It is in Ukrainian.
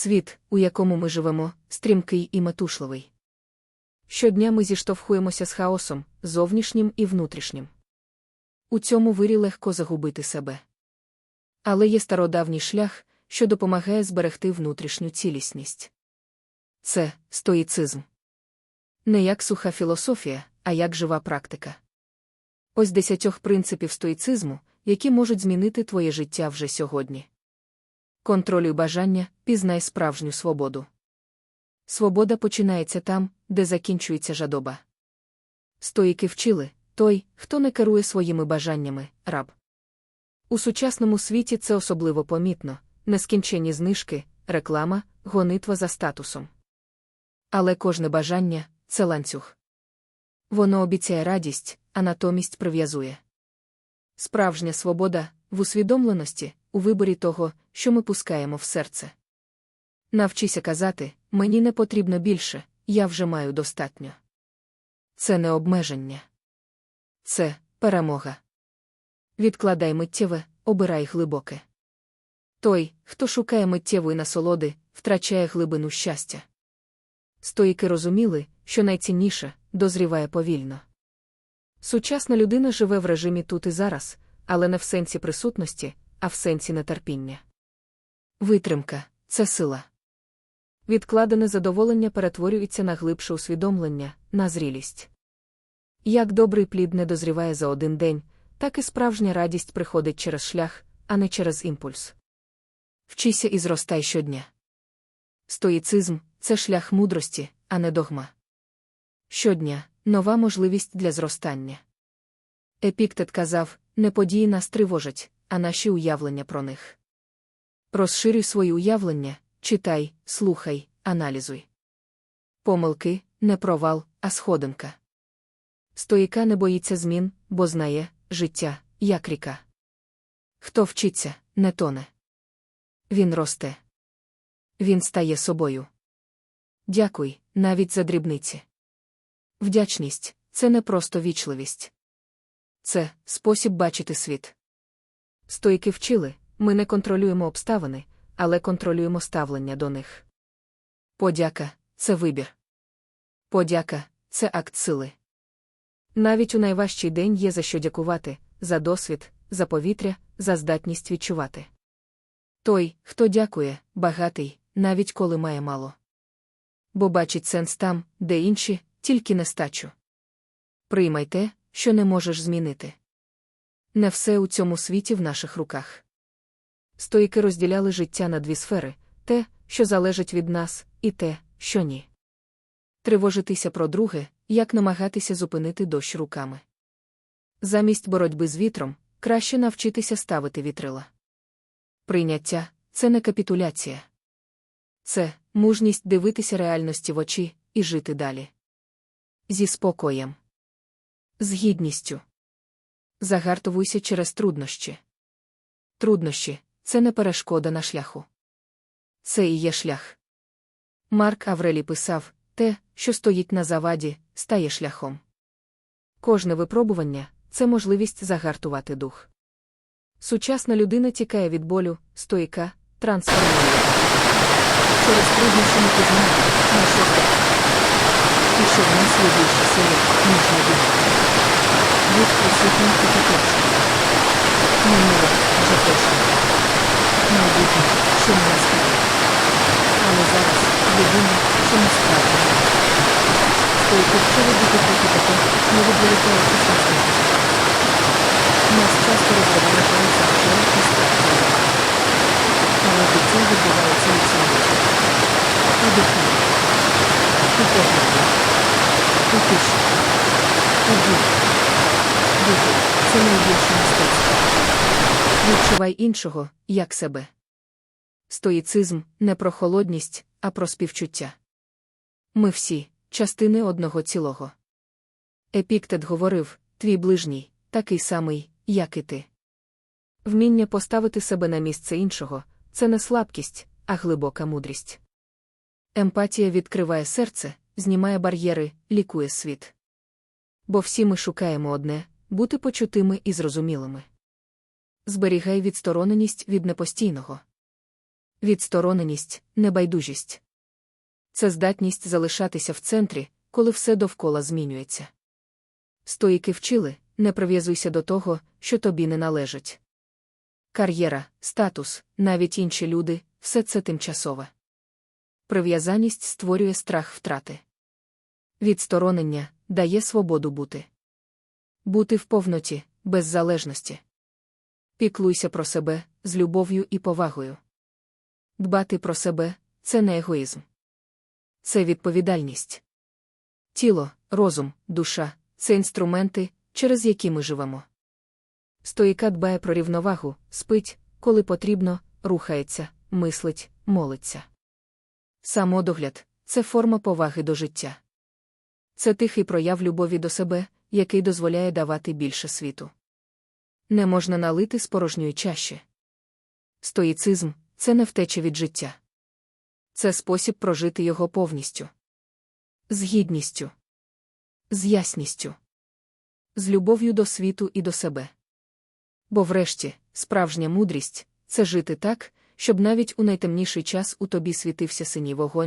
Світ, у якому ми живемо, стрімкий і метушливий. Щодня ми зіштовхуємося з хаосом, зовнішнім і внутрішнім. У цьому вирі легко загубити себе. Але є стародавній шлях, що допомагає зберегти внутрішню цілісність. Це стоїцизм. Не як суха філософія, а як жива практика. Ось десятьох принципів стоїцизму, які можуть змінити твоє життя вже сьогодні. Контролюй бажання, пізнай справжню свободу. Свобода починається там, де закінчується жадоба. Стоїки вчили той, хто не керує своїми бажаннями, раб. У сучасному світі це особливо помітно нескінчені знижки, реклама, гонитва за статусом. Але кожне бажання це ланцюг. Воно обіцяє радість, а натомість прив'язує. Справжня свобода в усвідомленості, у виборі того, що ми пускаємо в серце. Навчися казати, мені не потрібно більше, я вже маю достатньо. Це не обмеження. Це перемога. Відкладай миттєве, обирай глибоке. Той, хто шукає миттєвої насолоди, втрачає глибину щастя. Стоїки розуміли, що найцінніше дозріває повільно. Сучасна людина живе в режимі тут і зараз, але не в сенсі присутності, а в сенсі нетерпіння. Витримка це сила. Відкладене задоволення перетворюється на глибше усвідомлення, на зрілість. Як добрий плід не дозріває за один день, так і справжня радість приходить через шлях, а не через імпульс. Вчися і зростай щодня. Стоїцизм це шлях мудрості, а не догма. Щодня нова можливість для зростання. Епіктет казав не події нас тривожать, а наші уявлення про них. Розширюй свої уявлення, читай, слухай, аналізуй. Помилки не провал, а сходинка. Стоїка не боїться змін, бо знає життя, як ріка. Хто вчиться, не тоне. Він росте. Він стає собою. Дякуй, навіть за дрібниці. Вдячність це не просто вічливість. Це спосіб бачити світ. Стоїки вчили, ми не контролюємо обставини, але контролюємо ставлення до них. Подяка це вибір. Подяка це акт сили. Навіть у найважчий день є за що дякувати, за досвід, за повітря, за здатність відчувати. Той, хто дякує, багатий, навіть коли має мало. Бо бачить сенс там, де інші, тільки нестачу. Приймай те, що не можеш змінити. Не все у цьому світі в наших руках. Стоїки розділяли життя на дві сфери те, що залежить від нас, і те, що ні. Тривожитися про друге, як намагатися зупинити дощ руками. Замість боротьби з вітром краще навчитися ставити вітрила. Прийняття це не капітуляція. Це мужність дивитися реальності в очі і жити далі. Зі спокоєм. З гідністю. Загартовуйся через труднощі. Труднощі це не перешкода на шляху. Це і є шлях. Марк Аврелі писав те, що стоїть на заваді, стає шляхом. Кожне випробування це можливість загартувати дух. Сучасна людина тікає від болю, стоїка, трансформує. Через труднощі не пізнати, на що. І що в нас є більше сили, ніж на думку. Будь присутнім і теплішим. Минуле вже точно. Майбутнє, що не настане. Але зараз єдине, що не справді. Стоїки вчили бути проти таке, не відволікаючись на смерть. Нас часто розвиває палиця вчора і справді. Але до цього відбувається і цінніше. І дихання. І погляд. І тиша. І діх. Бути – це найбільше мистецтво. Відчувай іншого, як себе. Стоїцизм не про холодність, а про співчуття. Ми всі частини одного цілого. Епіктет говорив твій ближній, такий самий, як і ти. Вміння поставити себе на місце іншого це не слабкість, а глибока мудрість. Емпатія відкриває серце, знімає бар'єри, лікує світ. Бо всі ми шукаємо одне бути почутими і зрозумілими. Зберігай відстороненість від непостійного. Відстороненість, небайдужість. Це здатність залишатися в центрі, коли все довкола змінюється. Стоїки вчили, не прив'язуйся до того, що тобі не належить. Кар'єра, статус, навіть інші люди все це тимчасове. Прив'язаність створює страх втрати. Відсторонення дає свободу бути. Бути в повноті, без залежності. Піклуйся про себе з любов'ю і повагою. Дбати про себе це не егоїзм. Це відповідальність. Тіло, розум, душа це інструменти, через які ми живемо. Стоїка дбає про рівновагу, спить, коли потрібно, рухається, мислить, молиться. Самодогляд це форма поваги до життя. Це тихий прояв любові до себе, який дозволяє давати більше світу. Не можна налити з порожньої чаші. Стоїцизм це не втеча від життя. Це спосіб прожити його повністю. З гідністю, з ясністю, з любов'ю до світу і до себе. Бо, врешті, справжня мудрість це жити так, щоб навіть у найтемніший час у тобі світився синій вогонь,